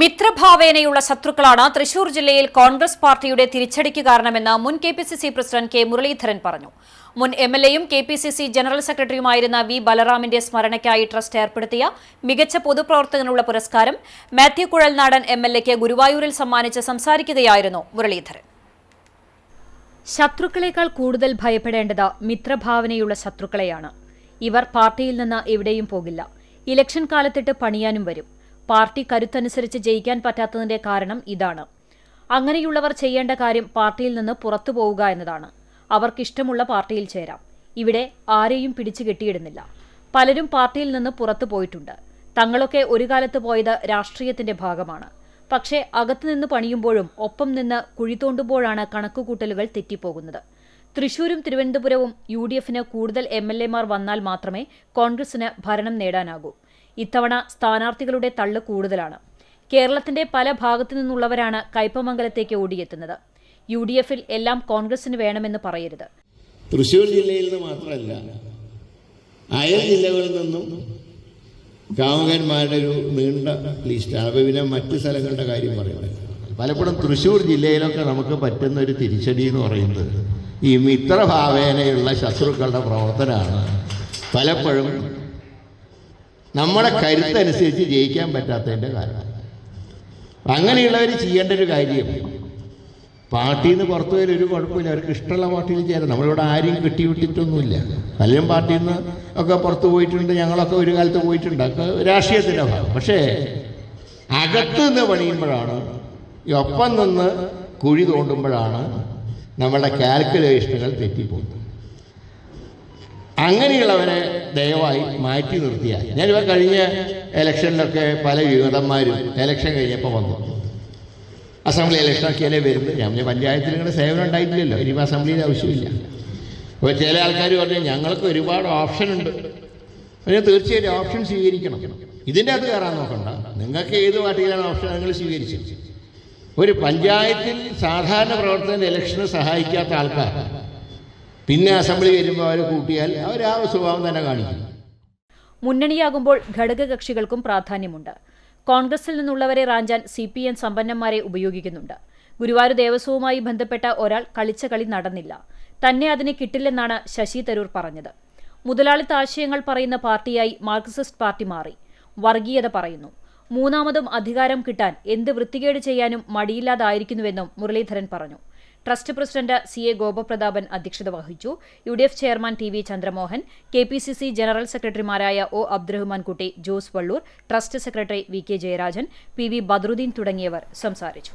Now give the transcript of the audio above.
മിത്രഭാവേനയുള്ള ശത്രുക്കളാണ് തൃശൂർ ജില്ലയിൽ കോൺഗ്രസ് പാർട്ടിയുടെ തിരിച്ചടിക്ക് കാരണമെന്ന് മുൻ K P C C president K Muraleedharan പറഞ്ഞു. മുൻ എം എൽ എയും K P C C general സെക്രട്ടറിയുമായിരുന്ന V ബലറാമിന്റെ സ്മരണയ്ക്കായി ട്രസ്റ്റ് ഏർപ്പെടുത്തിയ മികച്ച പൊതുപ്രവർത്തകനുള്ള പുരസ്കാരം മാത്യു കുഴൽനാടൻ എം എൽ എക്ക് ഗുരുവായൂരിൽ സമ്മാനിച്ച് സംസാരിക്കുകയായിരുന്നു മുരളീധരൻ. ശത്രുക്കളെക്കാൾ കൂടുതൽ ഭയപ്പെടേണ്ടത് മിത്രഭാവനയുള്ള ശത്രുക്കളെയാണ്. ഇവർ പാർട്ടിയിൽ നിന്ന് എവിടെയും പോകില്ല. ഇലക്ഷൻ കാലത്തിട്ട് പണിയാനും വരും. പാർട്ടി കരുത്തനുസരിച്ച് ജയിക്കാൻ പറ്റാത്തതിന്റെ കാരണം ഇതാണ്. അങ്ങനെയുള്ളവർ ചെയ്യേണ്ട കാര്യം പാർട്ടിയിൽ നിന്ന് പുറത്തു പോവുക എന്നതാണ്. അവർക്കിഷ്ടമുള്ള പാർട്ടിയിൽ ചേരാം. ഇവിടെ ആരെയും പിടിച്ചു കെട്ടിയിടുന്നില്ല. പലരും പാർട്ടിയിൽ നിന്ന് പുറത്തു പോയിട്ടുണ്ട്. തങ്ങളൊക്കെ ഒരു കാലത്ത് പോയത് രാഷ്ട്രീയത്തിന്റെ ഭാഗമാണ്. പക്ഷേ അകത്തുനിന്ന് പണിയുമ്പോഴും ഒപ്പം നിന്ന് കുഴിത്തോണ്ടുമ്പോഴാണ് കണക്കുകൂട്ടലുകൾ തെറ്റിപ്പോകുന്നത്. തൃശൂരും തിരുവനന്തപുരവും യു ഡി എഫിന് കൂടുതൽ എം എൽ എമാർ വന്നാൽ മാത്രമേ കോൺഗ്രസിന് ഭരണം നേടാനാകൂ. ഇത്തവണ സ്ഥാനാർത്ഥികളുടെ തള്ള് കൂടുതലാണ്. കേരളത്തിന്റെ പല ഭാഗത്തു നിന്നുള്ളവരാണ് കയ്പമംഗലത്തേക്ക് ഓടിയെത്തുന്നത്. യു ഡി എഫിൽ എല്ലാം കോൺഗ്രസിന് വേണമെന്ന് പറയരുത്. തൃശൂർ ജില്ലയിൽ നിന്ന് മാത്രമല്ല അയൽ ജില്ലകളിൽ നിന്നും കാമുകന്മാരുടെ ഒരു നീണ്ട ലിസ്റ്റാണ് അപ്പോൾ പിന്നെ മറ്റ് സ്ഥലങ്ങളുടെ കാര്യം പറയുന്നത്. പലപ്പോഴും തൃശ്ശൂർ ജില്ലയിലൊക്കെ നമുക്ക് പറ്റുന്ന ഒരു തിരിച്ചടി എന്ന് പറയുന്നത് ഈ മിത്രഭാവേനയുള്ള ശത്രുക്കളുടെ പ്രവർത്തനമാണ്. പലപ്പോഴും നമ്മുടെ കരുത്തനുസരിച്ച് ജയിക്കാൻ പറ്റാത്തതിന്റെ കാരണം. അങ്ങനെയുള്ളവർ ചെയ്യേണ്ട ഒരു കാര്യം പാർട്ടിയിൽ നിന്ന് പുറത്തു വരും ഒരു കുഴപ്പമില്ല അവർക്ക് ഇഷ്ടമുള്ള പാർട്ടിയിൽ ചേരാം നമ്മളിവിടെ ആരെയും കെട്ടിവിട്ടിട്ടൊന്നുമില്ല. പലരും പാർട്ടിയിൽ നിന്ന് ഒക്കെ പുറത്ത് പോയിട്ടുണ്ട് ഞങ്ങളൊക്കെ ഒരു കാലത്ത് പോയിട്ടുണ്ട് ഒക്കെ രാഷ്ട്രീയത്തിന്റെ ഭാഗം. പക്ഷേ അകത്ത് നിന്ന് പണിയുമ്പോഴാണ് ഒപ്പം നിന്ന് കുഴി തോണ്ടുമ്പോഴാണ് നമ്മളുടെ കാൽക്കുലേഷനുകൾ തെറ്റിപ്പോകുന്നത്. അങ്ങനെയുള്ളവരെ ദയവായി മാറ്റി നിർത്തിയാൽ ഞാനിപ്പോൾ കഴിഞ്ഞ ഇലക്ഷനിലൊക്കെ പല വിവിധന്മാരും ഇലക്ഷൻ കഴിഞ്ഞപ്പോൾ വന്നു. അസംബ്ലി ഇലക്ഷനൊക്കെയല്ലേ വരുന്നത്? ഞാൻ പഞ്ചായത്തിൽ ഇങ്ങനെ സേവനം ഉണ്ടായിട്ടില്ലല്ലോ. ഇനിയിപ്പോൾ അസംബ്ലിയിൽ ആവശ്യമില്ല. അപ്പോൾ ചില ആൾക്കാർ പറഞ്ഞു ഞങ്ങൾക്ക് ഒരുപാട് ഓപ്ഷൻ ഉണ്ട്. പിന്നെ തീർച്ചയായും ഓപ്ഷൻ സ്വീകരിക്കണം. ഇതിന്റെ അത് കയറാൻ നോക്കണ്ട. നിങ്ങൾക്ക് ഏത് പാർട്ടിയിലാണ് ഓപ്ഷൻ നിങ്ങൾ സ്വീകരിച്ചു. ഒരു പഞ്ചായത്തിൽ സാധാരണ പ്രവർത്തന ഇലക്ഷന് സഹായിക്കാത്ത ആൾക്കാർ പിന്നെ അസംബ്ലി വരുമ്പോൾ അവരെ കൂട്ടിയാൽ അവർ ആ സ്വഭാവം തന്നെ കാണിക്കും. മുന്നണിയാകുമ്പോൾ ഘടകകക്ഷികൾക്കും പ്രാധാന്യമുണ്ട്. കോൺഗ്രസിൽ നിന്നുള്ളവരെ റാഞ്ചാൻ സി പി എം സമ്പന്നന്മാരെ ഉപയോഗിക്കുന്നുണ്ട്. ഗുരുവായൂർ ദേവസ്വവുമായി ബന്ധപ്പെട്ട ഒരാൾ കളിച്ച കളി നടന്നില്ല. തന്നെ അതിന് കിട്ടില്ലെന്നാണ് ശശി തരൂർ പറഞ്ഞത്. മുതലാളിത്ത ആശയങ്ങൾ പറയുന്ന പാർട്ടിയായി മാർക്സിസ്റ്റ് പാർട്ടി മാറി. വർഗീയത പറയുന്നു. മൂന്നാമതും അധികാരം കിട്ടാൻ എന്ത് വൃത്തികേട് ചെയ്യാനും മടിയില്ലാതായിരിക്കുന്നുവെന്നും മുരളീധരൻ പറഞ്ഞു. Trust president C A Gopaprathapan അധ്യക്ഷത വഹിച്ചു. U D F chairman T V Chandramohan K P C C general സെക്രട്ടറിമാരായ O Abdurahmankutty Jose Vallur trust secretary V K Jayarajan P V Badruddin തുടങ്ങിയവർ സംസാരിച്ചു.